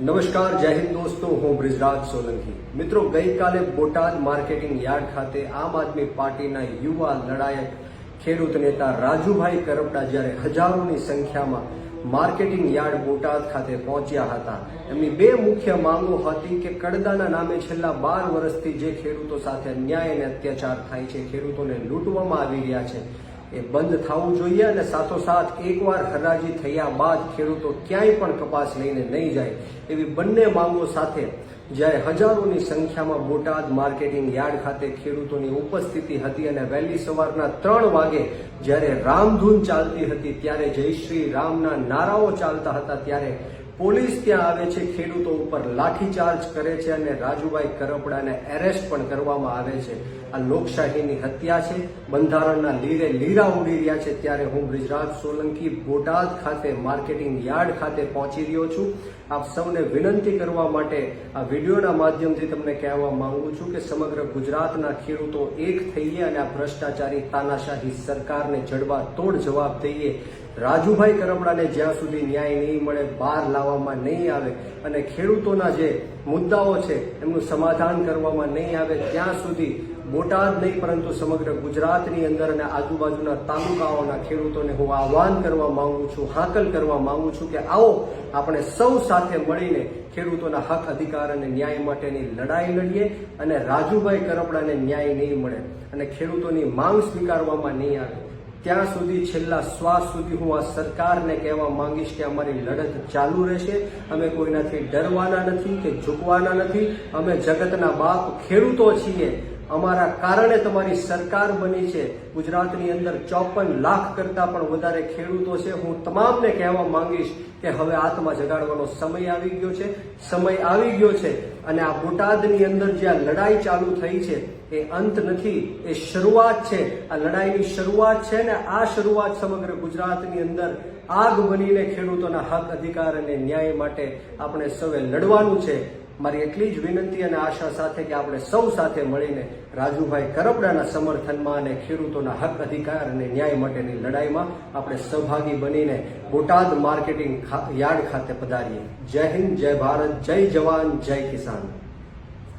નમસ્કાર, જય હિન્દ દોસ્તો, હું બ્રિજરાજ સોલંકી. મિત્રો, ગઈકાલે બોટાદ માર્કેટિંગ યાર્ડ ખાતે આમ આદમી પાર્ટીના યુવા લડાયક ખેડૂત નેતા રાજુભાઈ કરપડા જ્યારે હજારોની સંખ્યામાં માર્કેટિંગ યાર્ડ બોટાદ ખાતે પહોંચ્યા હતા. એમની બે મુખ્ય માંગો હતી કે કડદાના નામે છેલ્લા બાર વર્ષથી જે ખેડૂતો સાથે અન્યાય અને અત્યાચાર થાય છે, ખેડૂતોને લૂંટવામાં આવી રહ્યા છે. એ બંધ થવું જોઈએ અને સાથોસાથ એકવાર હરાજી થયા બાદ ખેડૂતો ક્યાંય પણ કપાસ લઈને નહીં જાય એવી બંને માંગો સાથે જ્યારે હજારોની સંખ્યામાં બોટાદ માર્કેટિંગ યાર્ડ ખાતે ખેડૂતોની ઉપસ્થિતિ હતી અને વહેલી સવારના ત્રણ વાગે જ્યારે રામધૂન ચાલતી હતી ત્યારે જય શ્રી રામના નારાઓ ચાલતા હતા ત્યારે પોલીસ ત્યાં આવે છે, ખેડૂતો ઉપર લાઠીચાર્જ કરે છે અને રાજુભાઈ કરપડાને એરેસ્ટ પણ કરવામાં આવે છે. આ લોકશાહીની હત્યા છે. બંધારણના લીરે લીરા ઉડી રહ્યા છે. ત્યારે હું બ્રિજરાજ સોલંકી બોટાદ ખાતે માર્કેટિંગ યાર્ડ ખાતે પહોંચી રહ્યો છું. આપ સૌને વિનંતી કરવા માટે આ વિડીયોના માધ્યમથી તમને કહેવા માંગુ છું કે સમગ્ર ગુજરાતના ખેડૂતો એક થઈએ અને આ ભ્રષ્ટાચારી તાનાશાહી સરકારને જડબા તોડ જવાબ દઈએ રાજુભાઈ કરમડાને જ્યાં સુધી ન્યાય નહીં મળે બહાર લાવવામાં નહીં આવે અને ખેડૂતોના જે મુદ્દાઓ છે, એમનું સમાધાન કરવામાં નહીં આવે, ત્યાં સુધી બોટાદ નહીં, પરંતુ સમગ્ર ગુજરાતની અંદર અને આજુબાજુના તાલુકાઓના ખેડૂતોને હું આહવાન કરવા માંગુ છું, હાકલ કરવા માંગુ છું કે આવો, આપણે સૌ સાથે મળીને ખેડૂતોના હક, અધિકાર અને ન્યાય માટેની લડાઈ લડીએ અને રાજુભાઈ કરપડાને ન્યાય નહીં મળે અને ખેડૂતોની માંગ સ્વીકારવામાં નહીં આવે. ત્યાં સુધી, છેલ્લા શ્વાસ સુધી હું આ સરકારને કહેવા માંગીશ કે અમારી લડત ચાલુ રહેશે. અમે કોઈનાથી ડરવાના નથી કે ઝૂકવાના નથી. અમે જગતના બાપ ખેડૂતો છીએ. અમારા કારણે તમારી સરકાર બની છે. ગુજરાતની અંદર ચોપન લાખ કરતા પણ વધારે ખેડૂતો છે. હું તમામને કહેવા માંગીશ કે હવે આત્મા જગાડવાનો સમય આવી ગયો છે. સમય આવી ગયો છે અને આ બોટાદની અંદર જે આ લડાઈ ચાલુ થઈ છે, એ અંત નથી, એ શરૂઆત છે. આ લડાઈની શરૂઆત છે ને આ શરૂઆત સમગ્ર ગુજરાતની અંદર આગ બનીને ખેડૂતોના હક, અધિકાર અને ન્યાય માટે આપણે સૌએ લડવાનું છે. મારી એટલી જ વિનંતી અને આશા સાથે કે આપણે સૌ સાથે મળીને રાજુભાઈ કરપડાના સમર્થનમાં અને ખેડૂતોના હક, અધિકાર અને ન્યાય માટેની લડાઈમાં આપણે સહભાગી બનીને બોટાદ માર્કેટિંગ યાર્ડ ખાતે પધારીએ. જય હિન્દ, જય ભારત, જય જવાન, જય કિસાન.